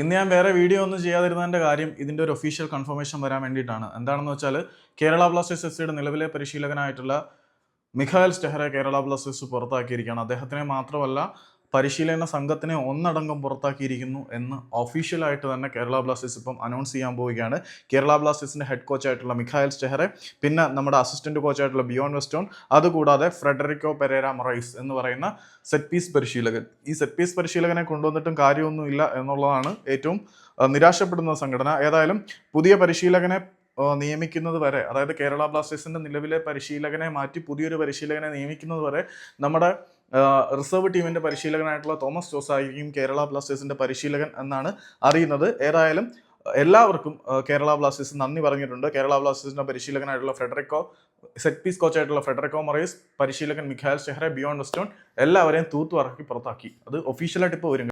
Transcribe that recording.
ഇന്ന് ഞാൻ വേറെ വീഡിയോ ഒന്നും ചെയ്യാതിരുന്നതിന്റെ കാര്യം ഇതിന്റെ ഒരു ഒഫീഷ്യൽ കൺഫർമേഷൻ വരാൻ വേണ്ടിയിട്ടാണ്. എന്താണെന്ന് വെച്ചാൽ കേരള ബ്ലാസ്റ്റേഴ്സ് എഫ് സിയുടെ നിലവിലെ പരിശീലകനായിട്ടുള്ള മിഖായൽ സ്റ്റെഹറെ കേരള ബ്ലാസ്റ്റേഴ്സ് പുറത്താക്കിയിരിക്കുകയാണ്. അദ്ദേഹത്തിനെ മാത്രമല്ല പരിശീലന സംഘത്തിനെ ഒന്നടങ്കം പുറത്താക്കിയിരിക്കുന്നു എന്ന് ഒഫീഷ്യലായിട്ട് തന്നെ കേരള ബ്ലാസ്റ്റേഴ്സ് ഇപ്പം അനൗൺസ് ചെയ്യാൻ പോവുകയാണ്. കേരള ബ്ലാസ്റ്റേഴ്സിന്റെ ഹെഡ് കോച്ചായിട്ടുള്ള മിഖായൽ സ്റ്റെഹറെ പിന്നെ നമ്മുടെ അസിസ്റ്റന്റ് കോച്ചായിട്ടുള്ള ബിയോൺ വെസ്റ്റോൺ അതുകൂടാതെ ഫ്രെഡറിക്കോ പെരേര മൊറൈസ് എന്ന് പറയുന്ന സെറ്റ് പീസ് പരിശീലകൻ. ഈ സെറ്റ് പീസ് പരിശീലകനെ കൊണ്ടുവന്നിട്ടും കാര്യമൊന്നുമില്ല എന്നുള്ളതാണ് ഏറ്റവും നിരാശപ്പെടുന്ന സംഘടന. ഏതായാലും പുതിയ പരിശീലകനെ നിയമിക്കുന്നത് വരെ അതായത് കേരള ബ്ലാസ്റ്റേഴ്സിന്റെ നിലവിലെ പരിശീലകനെ മാറ്റി പുതിയൊരു പരിശീലകനെ നിയമിക്കുന്നത് വരെ നമ്മുടെ റിസർവ് ടീമിന്റെ പരിശീലകനായിട്ടുള്ള തോമസ് ജോസ് ആയിരിക്കും കേരള ബ്ലാസ്റ്റേഴ്സിന്റെ പരിശീലകൻ എന്നാണ് അറിയുന്നത്. ഏതായാലും എല്ലാവർക്കും കേരള ബ്ലാസ്റ്റേഴ്സ് നന്ദി പറഞ്ഞിട്ടുണ്ട്. കേരള ബ്ലാസ്റ്റേഴ്സിന്റെ പരിശീലകനായിട്ടുള്ള ഫെഡറിക്കോ സെറ്റ് പീസ് കോച്ചായിട്ടുള്ള ഫെഡറിക്കോ മൊറൈസ് പരിശീലകൻ മിഖായൽ ഷെഹറെ ബിയോണ്ട് സ്റ്റോൺ എല്ലാവരെയും തൂത്തുവറക്കി പുറത്താക്കി. അത് ഒഫീഷ്യലായിട്ട് ഇപ്പോൾ വരും.